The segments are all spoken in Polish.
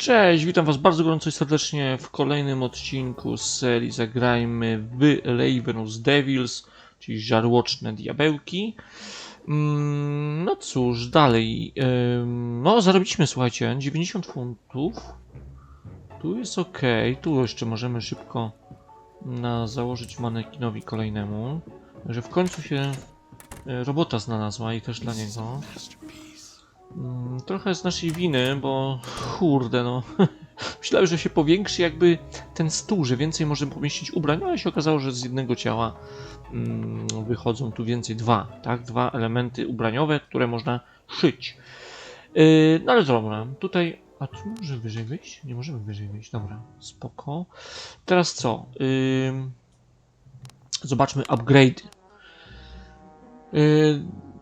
Cześć, witam was bardzo gorąco i serdecznie w kolejnym odcinku z serii Zagrajmy w Ravenous Devils, czyli żarłoczne diabełki. Mm, No cóż, dalej. No, zarobiliśmy, słuchajcie, 90 funtów. Tu jest ok, tu jeszcze możemy szybko na założyć manekinowi kolejnemu. Że w końcu się e, robota znalazła i też dla niego. Mm, Trochę z naszej winy, bo kurde no. Myślałem, że się powiększy jakby ten stół, że więcej możemy pomieścić ubrań, ale się okazało, że z jednego ciała mm, wychodzą tu więcej dwa, tak? Dwa elementy ubraniowe, które można szyć. Yy, no ale dobra, tutaj. A tu może wyżej wyjść? Nie możemy wyżej wyjść, dobra, spoko. Teraz co? Yy, zobaczmy upgrade.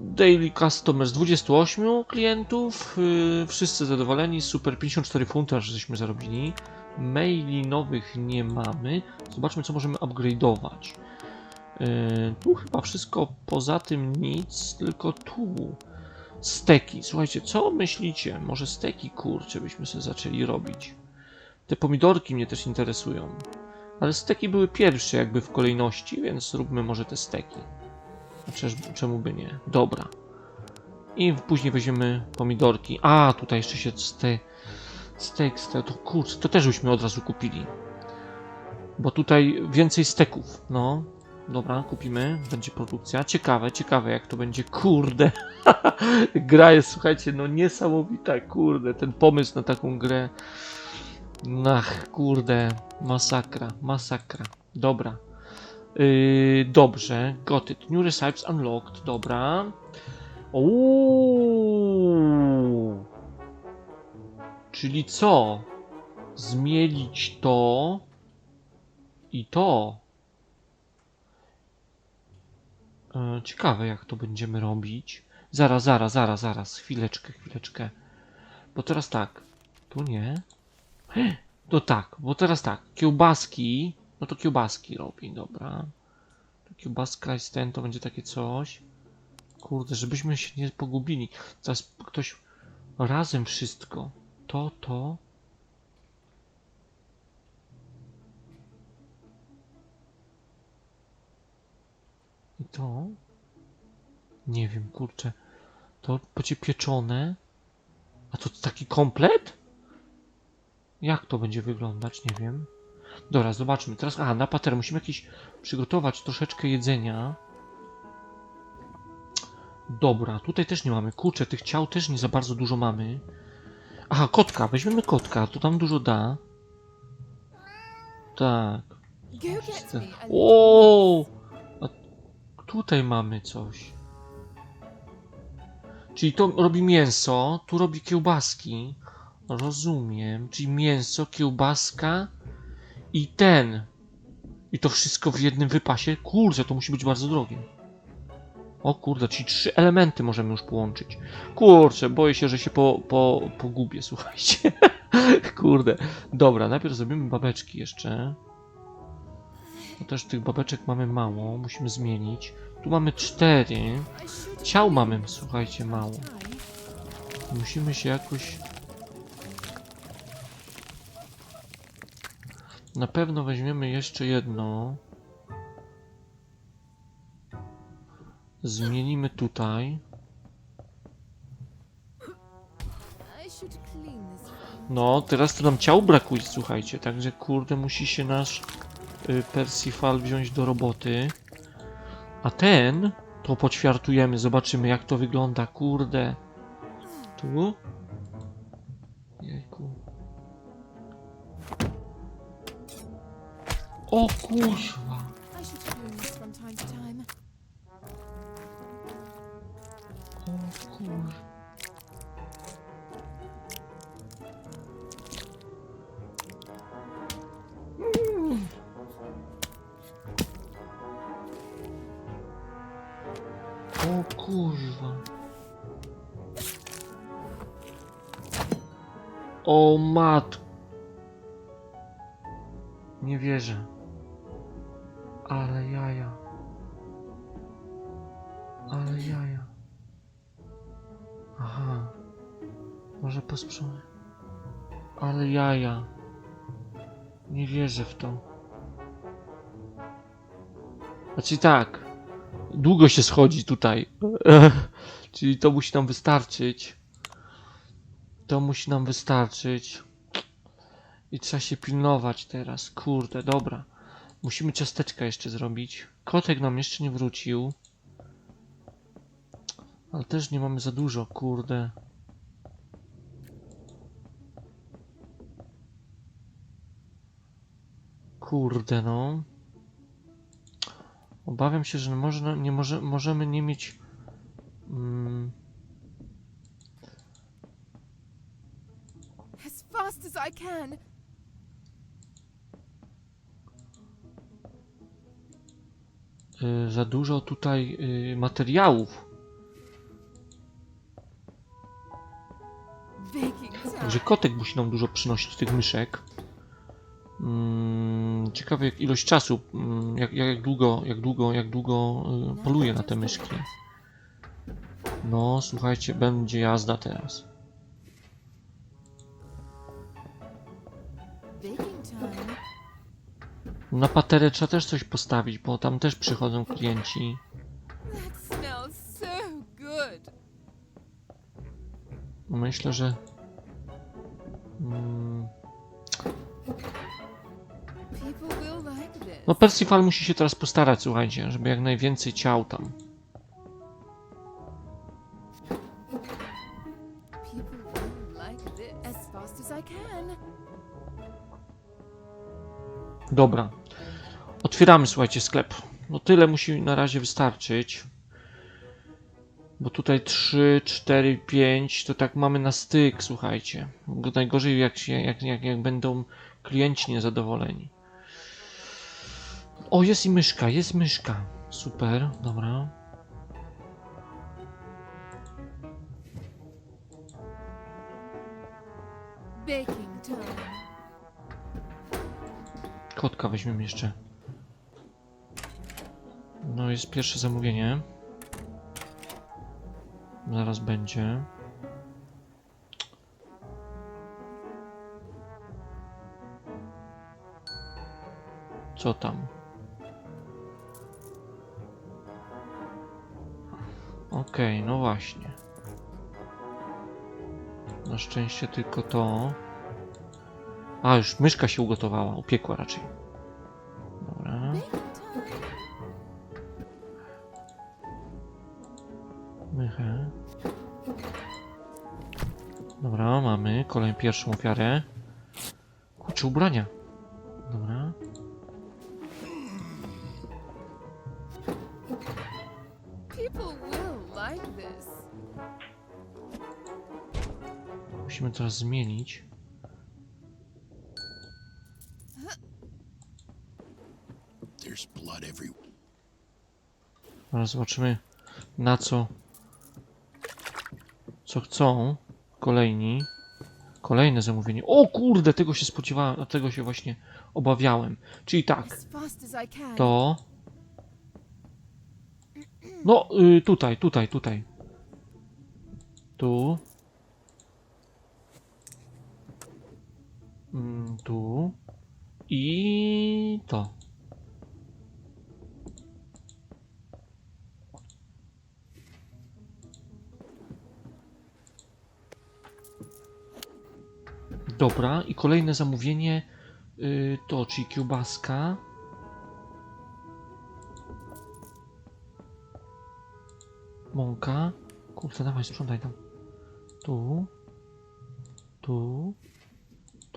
Daily Customers 28 klientów, yy, wszyscy zadowoleni, super 54 funty aż żeśmy zarobili. Maili nowych nie mamy. Zobaczmy co możemy upgrade'ować. Yy, tu chyba wszystko poza tym nic, tylko tu. Steki. Słuchajcie, co myślicie? Może steki kurcze byśmy sobie zaczęli robić. Te pomidorki mnie też interesują. Ale steki były pierwsze jakby w kolejności, więc zróbmy może te steki. Czemu by nie? Dobra. I później weźmiemy pomidorki. A, tutaj jeszcze się ste, steak, ste, to kurczę, to też byśmy od razu kupili. Bo tutaj więcej steków, no. Dobra, kupimy, będzie produkcja. Ciekawe, ciekawe jak to będzie, kurde. Gra jest, słuchajcie, no niesamowita, kurde. Ten pomysł na taką grę. Ach, kurde, masakra, masakra. Dobra. Yy, dobrze, got it. New recipes unlocked, dobra. Uuu. Czyli co? Zmielić to i to. E, ciekawe, jak to będziemy robić. Zaraz, zaraz, zaraz, zaraz. Chwileczkę, chwileczkę. Bo teraz tak. Tu nie. To tak, bo teraz tak. Kiełbaski. No to kiełbaski robi, dobra. To kiełbaska jest ten, to będzie takie coś. Kurde, żebyśmy się nie pogubili. Teraz ktoś razem wszystko. To, to. I to. Nie wiem, kurczę. To będzie pieczone. A to taki komplet? Jak to będzie wyglądać? Nie wiem. Dobra, zobaczmy. Teraz, a, na pater musimy jakieś przygotować troszeczkę jedzenia. Dobra, tutaj też nie mamy. Kurczę, tych ciał też nie za bardzo dużo mamy. Aha, kotka. Weźmiemy kotka, to tam dużo da. Tak. O! A tutaj mamy coś. Czyli to robi mięso, tu robi kiełbaski. Rozumiem. Czyli mięso, kiełbaska i ten. I to wszystko w jednym wypasie. Kurczę, to musi być bardzo drogie. O kurde, czyli trzy elementy możemy już połączyć. Kurczę, boję się, że się po, po, pogubię, słuchajcie. Kurde. Dobra, najpierw zrobimy babeczki jeszcze. Bo też tych babeczek mamy mało, musimy zmienić. Tu mamy cztery. Ciał mamy, słuchajcie, mało. Musimy się jakoś... Na pewno weźmiemy jeszcze jedno. Zmienimy tutaj. No, teraz to nam ciał brakuje, słuchajcie. Także kurde, musi się nasz y, Persifal wziąć do roboty. A ten to poćwiartujemy, zobaczymy jak to wygląda. Kurde. Tu? O kuźwa. Może posprzątać. Ale jaja. Nie wierzę w to. Znaczy tak. Długo się schodzi tutaj. Czyli to musi nam wystarczyć. To musi nam wystarczyć. I trzeba się pilnować teraz. Kurde, dobra. Musimy ciasteczka jeszcze zrobić. Kotek nam jeszcze nie wrócił. Ale też nie mamy za dużo, kurde. Kurde, no. Obawiam się, że można, nie może, możemy nie mieć. Mm, As fast as I can. y, za dużo tutaj y, materiałów. Baking time. Także kotek musi nam dużo przynosić tych myszek. Mm, ciekawe jak ilość czasu, mm, jak, jak długo, jak długo, jak długo y, poluje na te myszki. No, słuchajcie, będzie jazda teraz. Na paterę trzeba też coś postawić, bo tam też przychodzą klienci. Good. Myślę, że. No, Persifal musi się teraz postarać, słuchajcie, żeby jak najwięcej ciał tam. Dobra. Otwieramy, słuchajcie, sklep. No tyle musi na razie wystarczyć. Bo tutaj 3, 4, 5 to tak mamy na styk, słuchajcie. Najgorzej jak, się, jak, jak, jak będą klienci niezadowoleni. O, jest i myszka, jest myszka. Super, dobra. Kotka weźmiemy jeszcze. No jest pierwsze zamówienie. Zaraz będzie. Co tam? Okej, no właśnie. Na szczęście tylko to. A, już myszka się ugotowała, upiekła raczej. Dobra. Mychę. Dobra, mamy kolejną pierwszą ofiarę. Kurczę, ubrania. Teraz zmienić. Teraz zobaczymy na co co chcą kolejni. Kolejne zamówienie. O kurde, tego się spodziewałem, a tego się właśnie obawiałem. Czyli tak, to... No, y, tutaj, tutaj, tutaj. Tu. Tu. I to. Dobra, i kolejne zamówienie y, to, czyli kiełbaska. Mąka. Kurczę, dawaj, sprzątaj tam. Tu. Tu.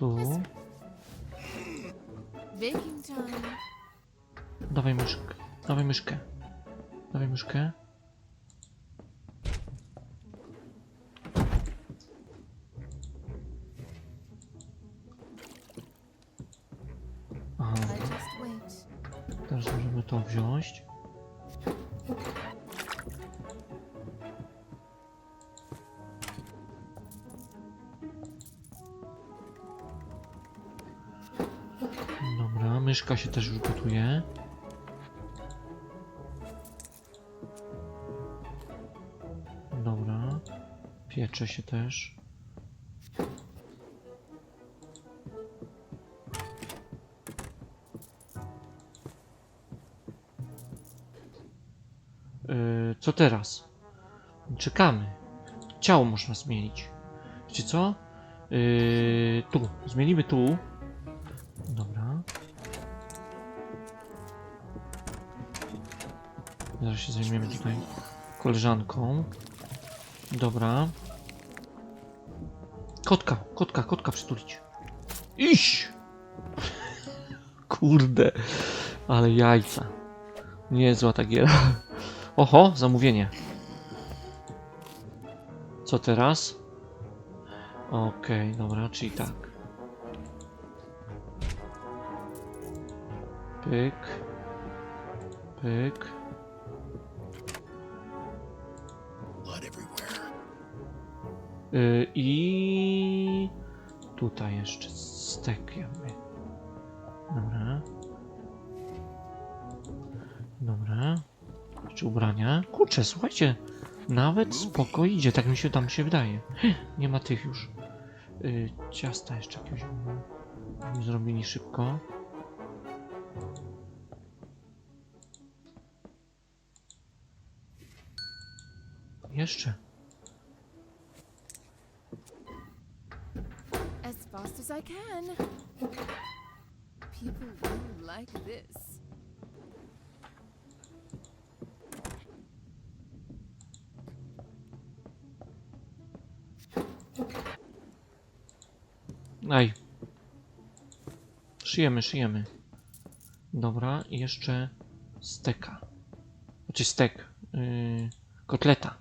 Tu. Baking time. Dawaj myszkę. Dawaj myszkę. Dawaj myszkę. się też już gotuje. Dobra. Piecze się też. Yy, co teraz? Czekamy. Ciało można zmienić. Wiecie co? Yy, tu. Zmienimy tu. Zaraz się zajmiemy tutaj koleżanką. Dobra. Kotka, kotka, kotka przytulić. Iść! Kurde, ale jajca. Niezła ta giera. Oho, zamówienie. Co teraz? Okej, dobra, czyli tak. Pyk. Pyk. Y, I tutaj jeszcze stek jakby. Dobra. Dobra. Jeszcze ubrania. Kurczę, słuchajcie. Nawet spoko idzie, tak mi się tam się wydaje. Nie ma tych już. Y, ciasta jeszcze jakiegoś zrobili szybko. Jeszcze. As fast as I can. People like this. Aj. Szyjemy, szyjemy. Dobra, jeszcze steka. Znaczy stek. Yy, kotleta.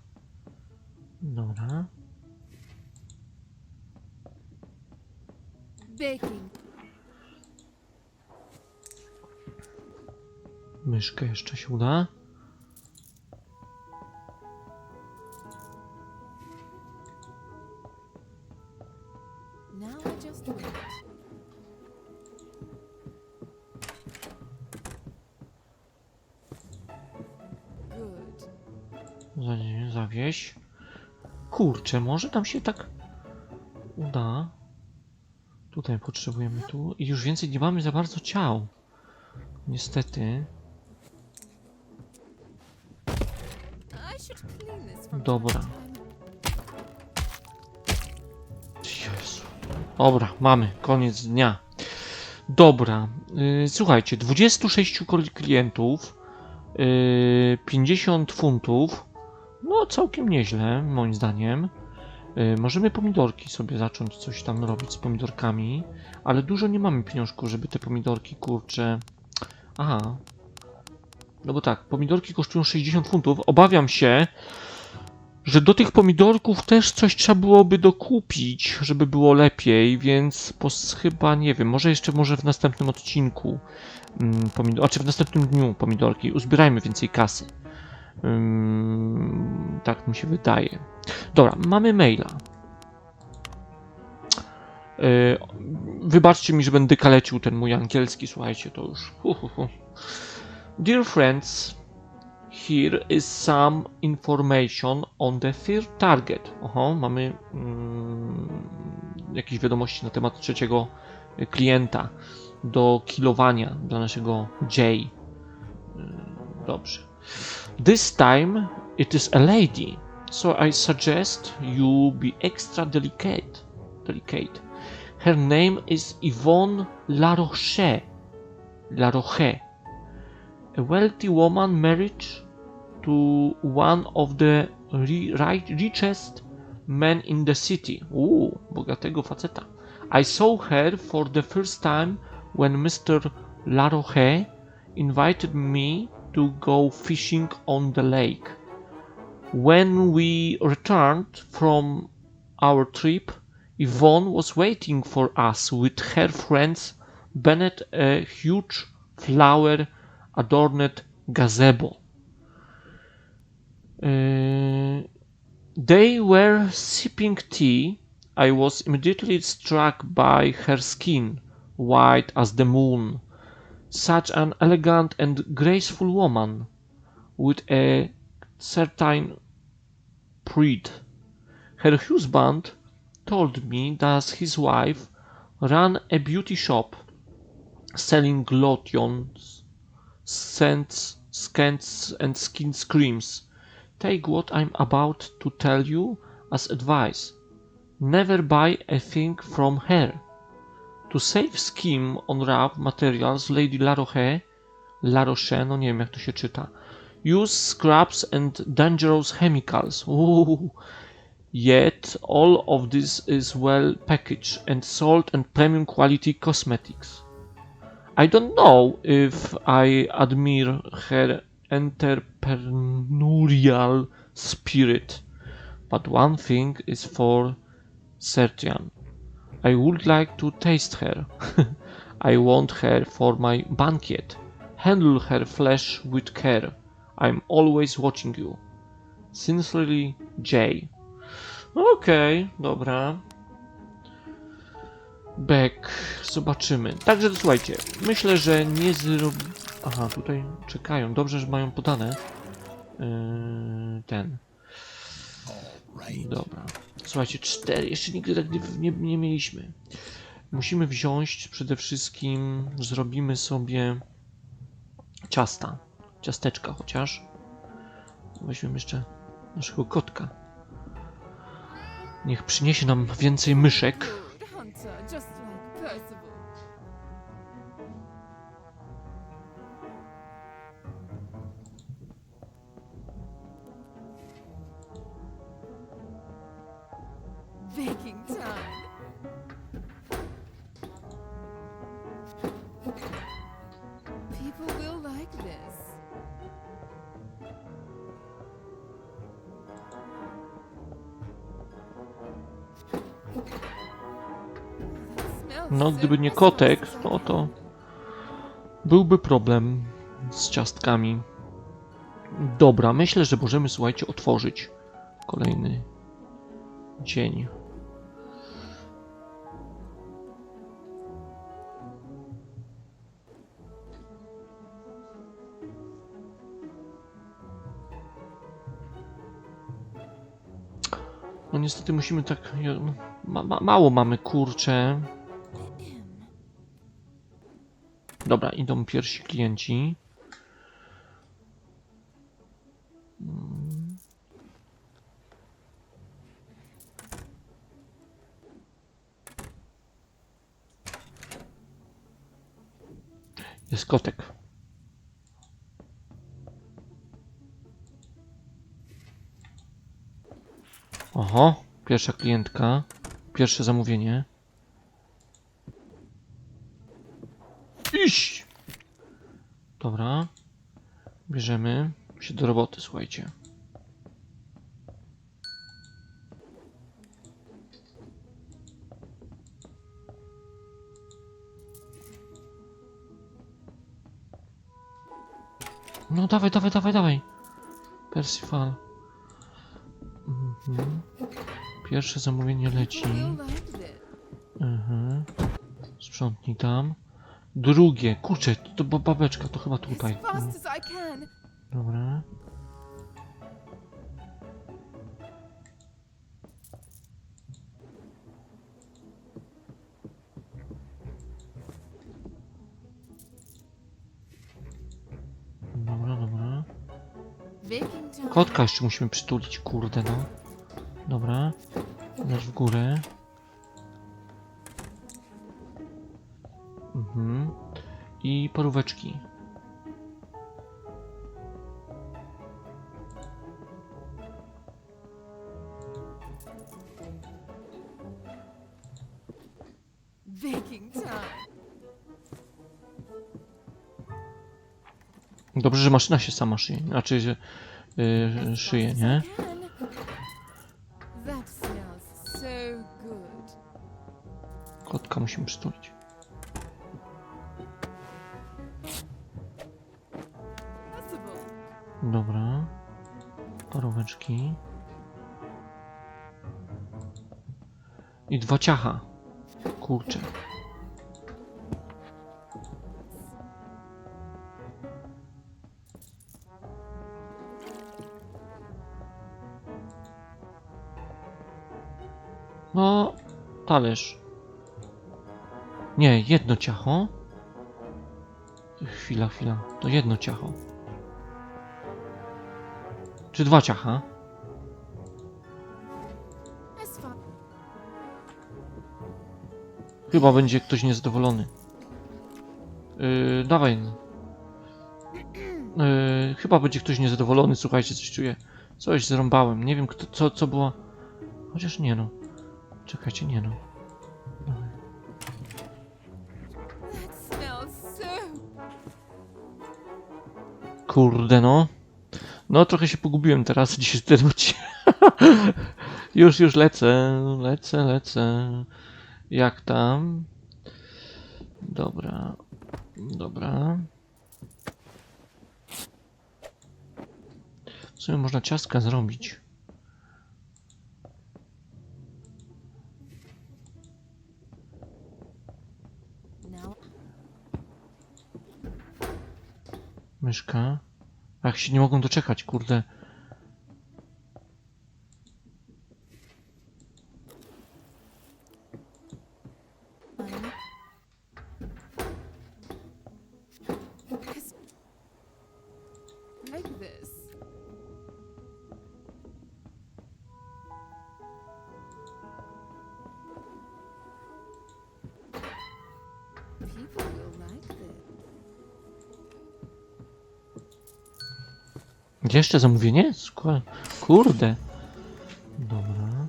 Dobra. Baking. Myszkę jeszcze się uda. Now I just wait. Good. Za zawieś. Kurczę, może tam się tak. Tutaj potrzebujemy tu. I już więcej nie mamy za bardzo ciał. Niestety. Dobra. Jezu. Dobra, mamy. Koniec dnia. Dobra. Yy, słuchajcie, 26 kol- klientów. Yy, 50 funtów. No, całkiem nieźle, moim zdaniem. Yy, możemy pomidorki sobie zacząć coś tam robić z pomidorkami, ale dużo nie mamy pieniążków, żeby te pomidorki, kurcze. Aha. No bo tak, pomidorki kosztują 60 funtów. Obawiam się, że do tych pomidorków też coś trzeba byłoby dokupić, żeby było lepiej, więc pos, chyba nie wiem, może jeszcze może w następnym odcinku mm, czy w następnym dniu pomidorki, uzbierajmy więcej kasy. Tak mi się wydaje. Dobra, mamy maila. Yy, wybaczcie mi, że będę kalecił ten mój angielski, słuchajcie, to już. Dear friends, Here is some information on the third target. Oho, mamy mm, jakieś wiadomości na temat trzeciego klienta do kilowania dla naszego J. Ym, Dobrze. This time it is a lady, so I suggest you be extra delicate. Delicate. Her name is Yvonne Laroche. Laroche a wealthy woman married to one of the richest men in the city. Uuu, bogatego faceta. I saw her for the first time when Mr. Laroche invited me to go fishing on the lake. When we returned from our trip, Yvonne was waiting for us with her friends beneath a huge flower adorned gazebo. Uh, they were sipping tea. I was immediately struck by her skin, white as the moon. Such an elegant and graceful woman, with a certain pride. Her husband told me that his wife ran a beauty shop selling lotions scents and skin creams. Take what I'm about to tell you as advice. Never buy a thing from her. To save skim on raw materials, Lady Laroche, Laroche, no nie wiem jak to się czyta, use scraps and dangerous chemicals. Ooh. Yet all of this is well packaged and sold and premium quality cosmetics. I don't know if I admire her entrepreneurial spirit, but one thing is for certain. I would like to taste her. I want her for my banquet. Handle her flesh with care. I'm always watching you. Sincerely, Jay. Okej, dobra. Beck, zobaczymy. Także to słuchajcie, myślę, że nie zrobi... Aha, tutaj czekają. Dobrze, że mają podane. Yy, ten. Dobra. Słuchajcie, cztery. Jeszcze nigdy tak nie, nie, mieliśmy. Musimy wziąć przede wszystkim, zrobimy sobie ciasta. Ciasteczka chociaż. Weźmiemy jeszcze naszego kotka. Niech przyniesie nam więcej myszek. Gdyby nie kotek, no to byłby problem z ciastkami. Dobra, myślę, że możemy, słuchajcie, otworzyć kolejny dzień. No niestety musimy tak... Ma, ma, mało mamy, kurcze. Dobra, idą pierwsi klienci. Jest kotek. Oho, pierwsza klientka. Pierwsze zamówienie. Iść! Dobra. Bierzemy się do roboty, słuchajcie. No dawaj, dawaj, dawaj, dawaj. Persifal. Mhm. Pierwsze zamówienie leci. Mhm. Sprzątnij tam. Drugie, kurczę, to ba- babeczka, to chyba tutaj. Dobra. Dobra, dobra. Kotka jeszcze musimy przytulić, kurde no. Dobra. Dasz w górę. Mhm. I poróweczki. Dobrze, że maszyna się sama szyje. Znaczy, że yy, szyje, nie? Kotka musimy przytulić. Dobra. Paróweczki. I dwa ciacha. Kurczę. No, talerz. Nie, jedno ciacho. Chwila, chwila. To jedno ciacho. Czy dwa ciacha? Chyba będzie ktoś niezadowolony. Yy, dawaj. Yy, chyba będzie ktoś niezadowolony, słuchajcie, coś czuję. Coś zrąbałem. Nie wiem, kto, co, co było. Chociaż nie no. Czekajcie, nie no. Dawaj. Kurde no. No trochę się pogubiłem teraz dzisiaj odcinku. Już, już lecę, lecę, lecę. Jak tam? Dobra. Dobra. W sumie można ciastka zrobić. now. Myszka. Ach, się nie mogą doczekać, kurde. Jeszcze zamówienie? Skła- Kurde. Dobra.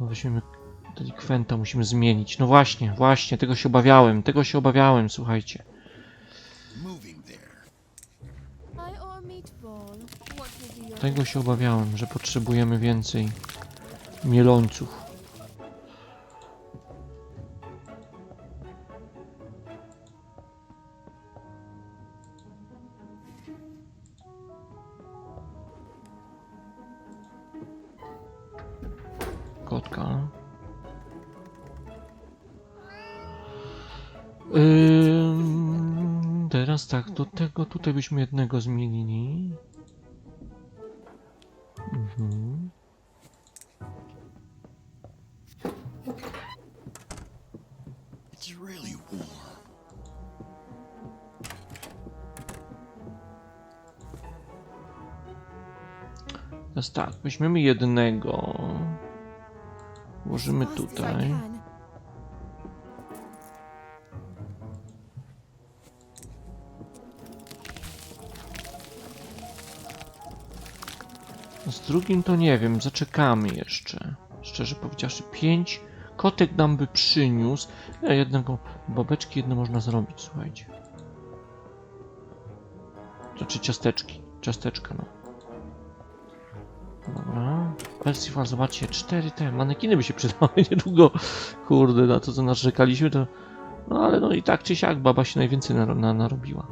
No Weźmiemy delikwenta, musimy zmienić. No właśnie, właśnie, tego się obawiałem, tego się obawiałem, słuchajcie. Tego się obawiałem, że potrzebujemy więcej mielońców. Teraz tak, do tego tutaj byśmy jednego zmienili. Mhm. Teraz tak, weźmiemy jednego. Włożymy tutaj. Drugim to nie wiem, zaczekamy jeszcze. Szczerze powiedziawszy, pięć. Kotek nam by przyniósł. E, jednego babeczki jedno można zrobić, słuchajcie. Znaczy ciasteczki. Ciasteczka, no. Dobra. Percival, zobaczcie, cztery te manekiny by się przydały niedługo. Kurde, na to co narzekaliśmy, to... No ale no i tak czy siak baba się najwięcej naro- na, narobiła.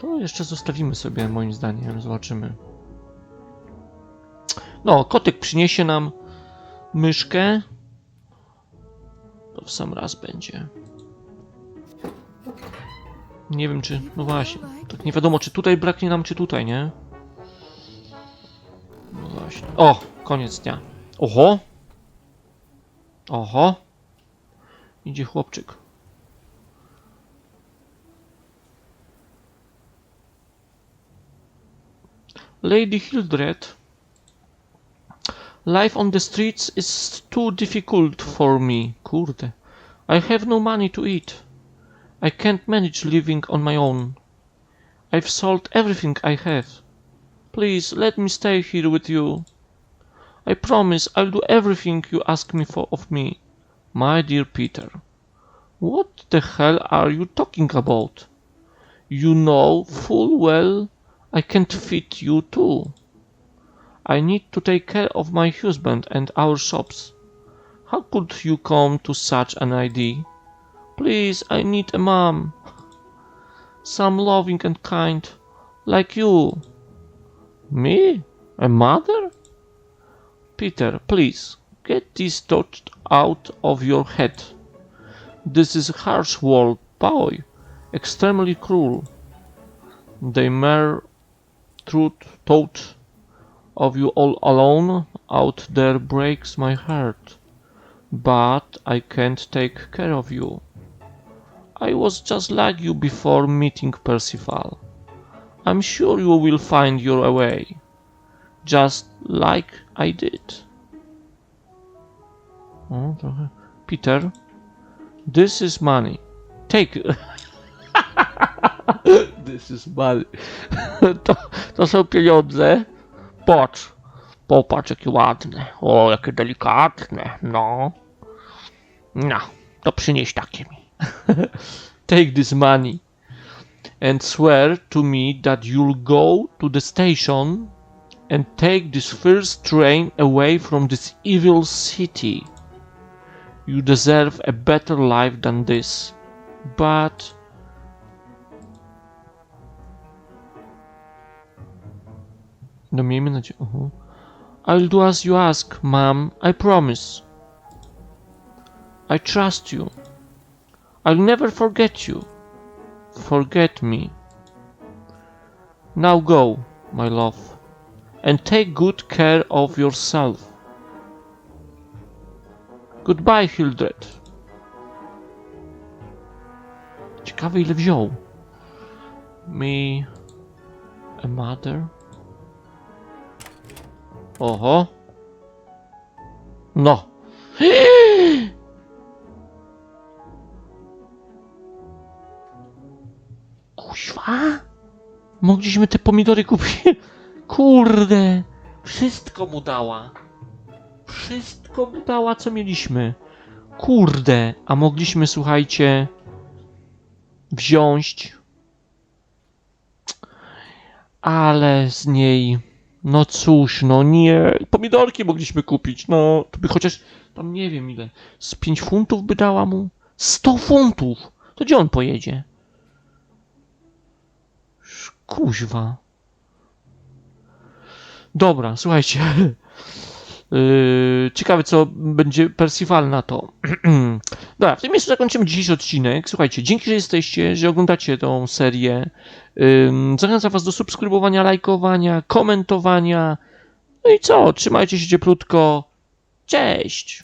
To jeszcze zostawimy sobie, moim zdaniem. Zobaczymy. No, kotek przyniesie nam myszkę. To w sam raz będzie. Nie wiem, czy. No właśnie. Tak nie wiadomo, czy tutaj braknie nam, czy tutaj, nie? No właśnie. O! Koniec dnia. Oho! Oho! Idzie chłopczyk. Lady Hildred, life on the streets is too difficult for me. Kurde. I have no money to eat. I can't manage living on my own. I've sold everything I have. Please let me stay here with you. I promise I'll do everything you ask me for of me. My dear Peter. What the hell are you talking about? You know full well I can't fit you too. I need to take care of my husband and our shops. How could you come to such an idea? Please, I need a mom. Some loving and kind, like you. Me? A mother? Peter, please, get this thought out of your head. This is a harsh world, boy. Extremely cruel. The mere truth thought of you all alone out there breaks my heart. But I can't take care of you. I was just like you before meeting Percival. I'm sure you will find your way. Just like I did. Oh, o, trochę. Peter, this is money. Take this is money. to, to są pieniądze. Patrz. Popatrz, ładne. O, jakie delikatne. No. No, to przynieś takie mi. Take this money and swear to me that you'll go to the station and take this first train away from this evil city. You deserve a better life than this. But. No miejmy nadzieję. Uh I'll do as you ask, ma'am. I promise. I trust you. I'll never forget you. Forget me. Now go, my love, and take good care of yourself. Goodbye, Hildred. Ciekawe ile wziął. Me, a mother. Oho. No. Kuźwa? Mogliśmy te pomidory kupić. Kurde. Wszystko mu dała. Wszystko mu dała, co mieliśmy. Kurde. A mogliśmy, słuchajcie, wziąć. Ale z niej. No cóż, no nie. Pomidorki mogliśmy kupić. No, to by chociaż tam nie wiem ile. Z 5 funtów by dała mu. 100 funtów. To gdzie on pojedzie? Kuźwa. Dobra, słuchajcie. Yy, ciekawe, co będzie Percival na to. Dobra, w tym miejscu zakończymy dzisiejszy odcinek. Słuchajcie, dzięki, że jesteście, że oglądacie tą serię. Zachęcam Was do subskrybowania, lajkowania, komentowania. No i co? Trzymajcie się cieplutko. Cześć!